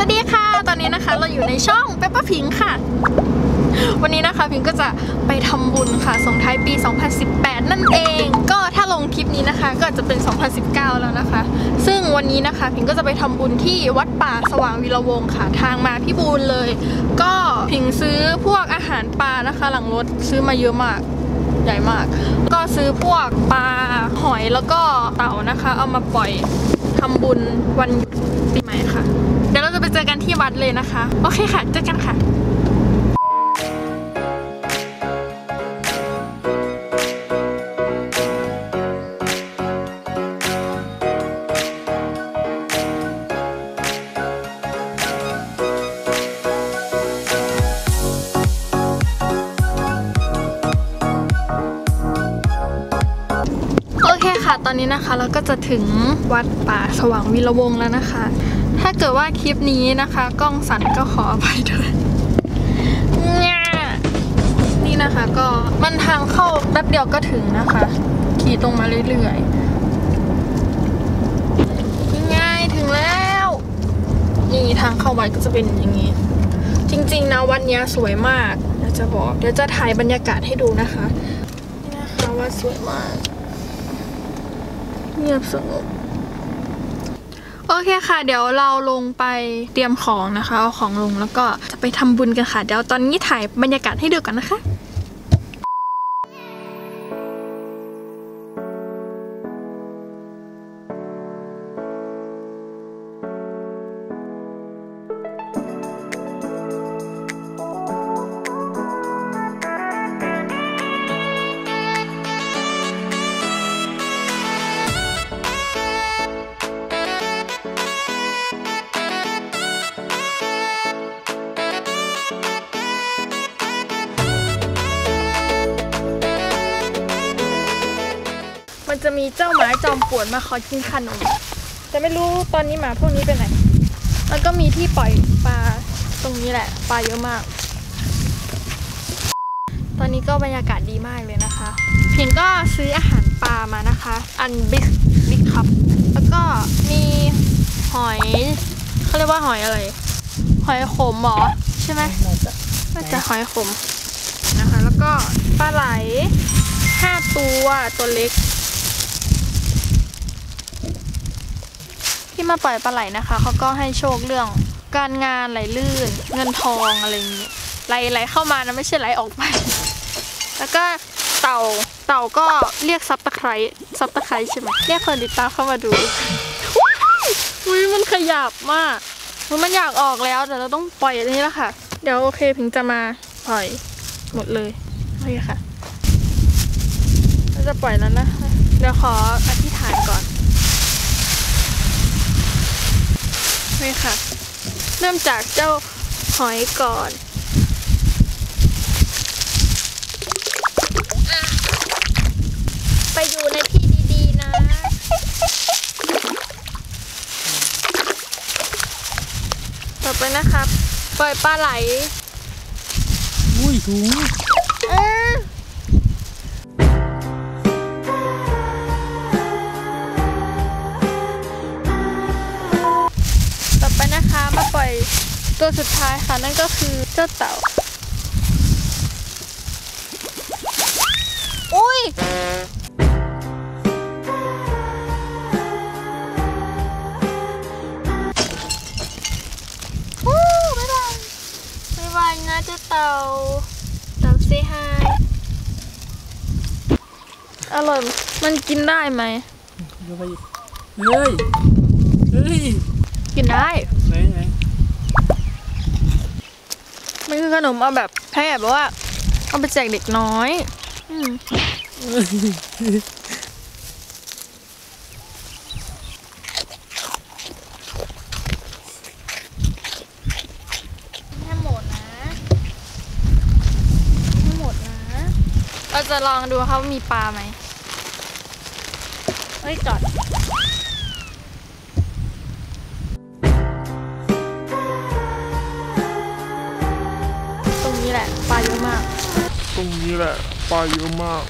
สวัสดีค่ะ ตอนนี้นะคะเราอยู่ในช่องเปปเปอร์พิงค่ะ วันนี้นะคะพิงก็จะไปทำบุญค่ะส่งท้ายปี 2018 นั่นเอง ก็ถ้าลงคลิปนี้นะคะ ก็อาจจะเป็น 2019 แล้วนะคะ ซึ่งวันนี้นะคะพิงก็จะไปทำบุญที่วัดป่าสว่างวีระวงค่ะ ทางมาพี่บูนเลย ก็พิงซื้อพวกอาหารปลานะคะ หลังรถซื้อมาเยอะมากใหญ่มาก ก็ซื้อพวกปลาหอยแล้วก็เต่านะคะ เอามาปล่อย ทำบุญวันปีใหม่ค่ะ เดี๋ยวเราจะไปเจอกันที่วัดเลยนะคะ โอเคค่ะ เจอกันค่ะ นี้นะคะ เราก็จะถึงวัดป่าสว่างวีระวงแล้วนะคะ ถ้าเกิดว่าคลิปนี้นะคะ กล้องสั่นก็ขออภัยด้วยเนี่ยนี่นะคะก็มันทางเข้าแป๊บเดียวก็ถึงนะคะ ขี่ตรงมาเรื่อยๆนี่ไงถึงแล้ว นี่ทางเข้าวัดก็จะเป็นอย่างนี้ จริงๆนะวันนี้สวยมากเดี๋ยวจะบอก เดี๋ยวจะถ่ายบรรยากาศให้ดูนะคะนี่นะคะวัดสวยมาก เงียบสงบโอเคค่ะ เดี๋ยวเราลงไปเตรียมของนะคะ เอาของลงแล้วก็จะไปทำบุญกันค่ะ เดี๋ยวตอนนี้ถ่ายบรรยากาศให้ดูกันนะคะ เจ้าหมาจอมป่วนมาขอกินขนม แต่ไม่รู้ตอนนี้หมาพวกนี้ไปไหนแล้วก็มีที่ปล่อยปลาตรงนี้แหละ ปลาเยอะมาก ตอนนี้ก็บรรยากาศดีมากเลยนะคะ เพียงก็ซื้ออาหารปลามานะคะ อันบิ๊กบิ๊กคัพแล้วก็มีหอยเขาเรียกว่าหอยอะไร หอยขมหรอใช่ไหมน่าจะหอยขมนะคะ แล้วก็ปลาไหลห้าตัวตัวเล็ก ที่มาปล่อยปลาไหลนะคะเขาก็ให้โชคเรื่องการงานไหลลื่น เงินทองอะไรอย่างนี้ไหลไหลเข้ามานะไม่ใช่ไหลออกไป แล้วก็เต่าเต่าก็เรียกซับตะไคร้ซับตะไคร้ใช่ไหมเรียกคนติดตามเข้ามาดูว้ายอุ้ยมันขยับมากมันอยากออกแล้วแต่เราต้องปล่อยอันนี้แล้วค่ะ เดี๋ยวโอเคพิงจะมาปล่อยหมดเลยโอเคค่ะเราจะปล่อยแล้วนะคะเดี๋ยวขออธิษฐานก่อน นี่ค่ะ เริ่มจากเจ้าหอยก่อนอไปอยู่ในที่ดีๆนะ ต่อไปนะครับ ปล่อยปลาไหล อุ้ยถุง ตัวสุดท้ายค่ะนั่นก็คือเจ้าเต่า อุ้ยวู้บ๊ายบายบ๊ายบายนะเจ้าเต่าเต่าเซฮายอร่อยมันกินได้ไหมเดี๋ยวไปเฮ้ยเฮ้ยกินได้ไหนไหน มันคือขนมเอาแบบแค่แบบว่า เอาไปแจกเด็กน้อยอืมให้หมดนะให้หมดนะ เราจะลองดูค่ะว่ามีปลาไหมเฮ้ยจอด มากตรงนี้แหละปลาเยอะมาก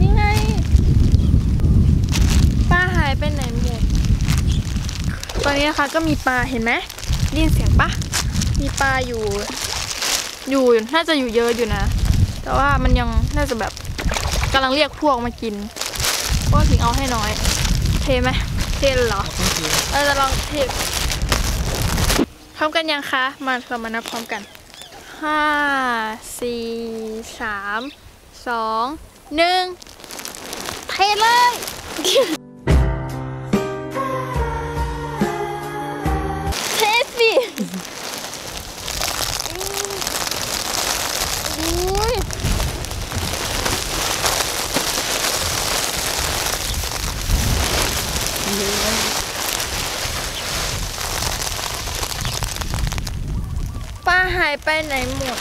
นี่ไงป้าหายไปไหนหมดตอนนี้นะคะก็มีปลาเห็นไหมได้ยินเสียงปะมีปลาอยู่ อยู่น่าจะอยู่เยอะอยู่นะ แต่ว่ามันยังน่าจะแบบกำลังเรียกพวกมากินเพราะว่าถึงเอาให้น้อย เทไหมเทเลยเหรอต้องกินเราจะลองเทปพร้อมกันยังคะ มาเรามานับพร้อมกัน ห้าสี่สามสองหนึ่งเทเลยายไปไหนหมด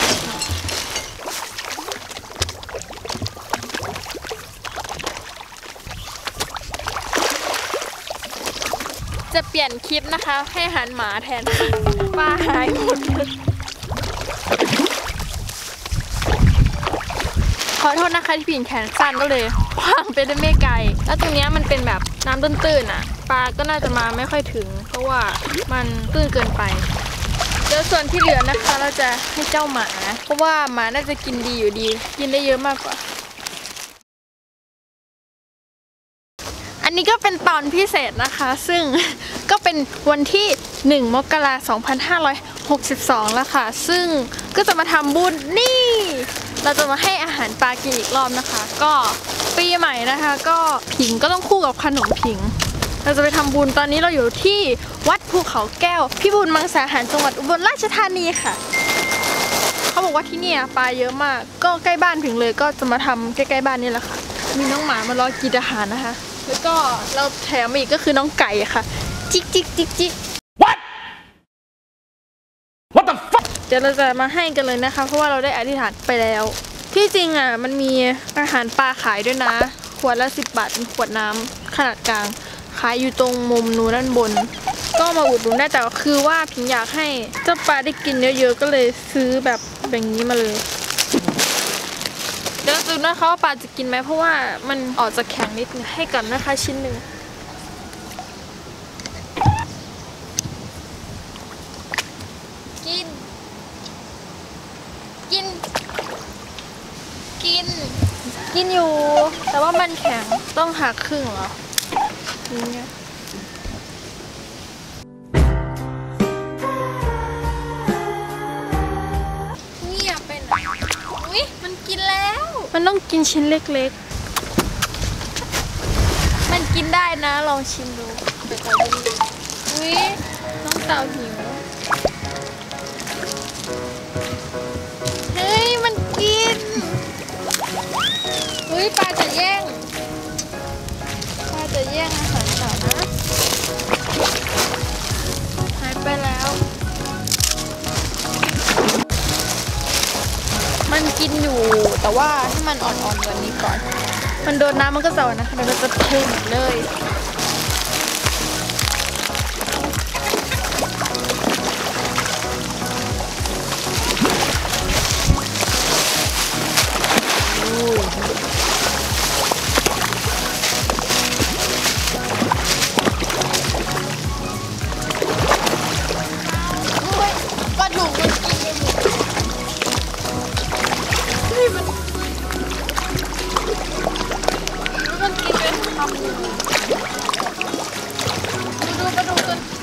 จะเปลี่ยนคลิปนะคะ ให้หันหมาแทนปลาหายหมดเลยขอโทษนะคะที่ผิงแขนสั้นก็เลยคว้างไปได้ไม่ไกล แล้วตรงนี้มันเป็นแบบน้ำตื้นๆอะ ปลาก็น่าจะมาไม่ค่อยถึง เพราะว่ามันตื้นเกินไป เดี๋ยวส่วนที่เหลือนะคะ เราจะให้เจ้าหมา เพราะว่าหมาน่าจะกินดีอยู่ดี กินได้เยอะมากกว่า อันนี้ก็เป็นตอนพิเศษนะคะ ซึ่งก็เป็นวันที่ 1 มกราคม 2562 แล้วค่ะ ซึ่งก็จะมาทำบุญนี่ เราจะมาให้อาหารปลากินอีกรอบนะคะ ก็ปีใหม่นะคะ ก็ผิงก็ต้องคู่กับขนมผิง เราจะไปทำบุญตอนนี้เราอยู่ที่วัดภูเขาแก้ว พิบูลมังสาหารจังหวัดอุบลราชธานีค่ะ เขาบอกว่าที่เนี่ยปลาเยอะมาก ก็ใกล้บ้านถึงเลยก็จะมาทำใกล้ๆบ้านนี่แหละค่ะ มีน้องหมามารอกินอาหารนะคะ แล้วก็เราแถมมาอีกก็คือน้องไก่ค่ะ จิกจิกจิกจิก What the fuck เดี๋ยวเราจะมาให้กันเลยนะคะ เพราะว่าเราได้อธิษฐานไปแล้ว ที่จริงอะมันมีอาหารปลาขายด้วยนะ ขวดละ10บาทเป็นขวดน้ำขนาดกลาง ขายอยู่ตรงมุมนู้นด้านบน ก็มาอุดหนุนได้แต่คือว่าพิงอยากให้เจ้าปลาได้กินเยอะๆก็เลยซื้อแบบแบบนี้มาเลยเดี๋ยวจะดูนะคะว่าปลาจะกินไหมเพราะว่ามันออกจะแข็งนิดนึงให้ก่อนนะคะชิ้นหนึ่งกิน กิน กิน กินอยู่ แต่ว่ามันแข็งต้องหักครึ่งเหรอ อย่างเงี้ยเงียบไปไหนอุ้ยมันกินแล้ว มันต้องกินชิ้นเล็กๆ มันกินได้นะ ลองชิมดูเดี๋ยวขอดูดิอุ้ยน้องเต่าหิว เฮ้ย มันกินเฮ้ยปลาจะแย่ง ปลาจะแย่งอาหาร กินอยู่ แต่ว่าให้มันอ่อนๆกว่านี้ก่อน มันโดนน้ำมันก็จะอ่อนนะคะเดี๋ยวเราจะเทหมเลย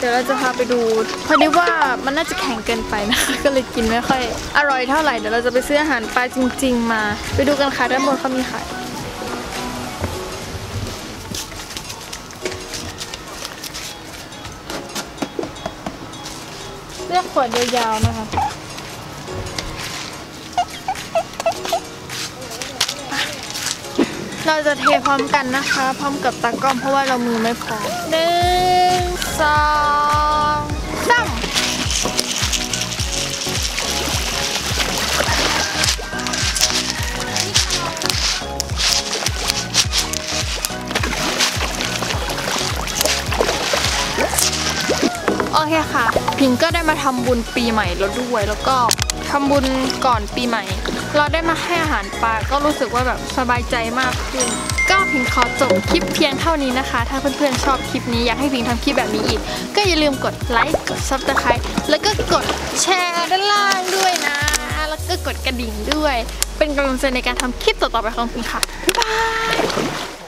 เดี๋ยวเราจะพาไปดูเพราะดีว่ามันน่าจะแข็งเกินไปนะคะ ก็เลยกินไม่ค่อย อร่อยเท่าไหร่ เดี๋ยวเราจะไปซื้ออาหารปลาจริง ๆ มา ไปดูกันค่ะด้านบนเขามีขายเลือกขวดยาวๆนะคะเราจะเทพร้อมกันนะคะ พร้อมกับตากล้องเพราะว่าเรามือไม่พอหนึ่ง สองสามโอเคค่ะ พิงก็ได้มาทำบุญปีใหม่แล้วด้วย แล้วก็ทำบุญก่อนปีใหม่ เราได้มาให้อาหารปลาก็รู้สึกว่าแบบสบายใจมากขึ้น ก็พิงขอจบคลิปเพียงเท่านี้นะคะ ถ้าเพื่อนๆชอบคลิปนี้อยากให้พิงทำคลิปแบบนี้อีก ก็อย่าลืมกดไลค์กด subscribe แล้วก็กดแชร์ด้านล่างด้วยนะ แล้วก็กดกระดิ่งด้วย เป็นกำลังใจในการทำคลิปต่อๆไปของพิงค่ะบ๊ายบาย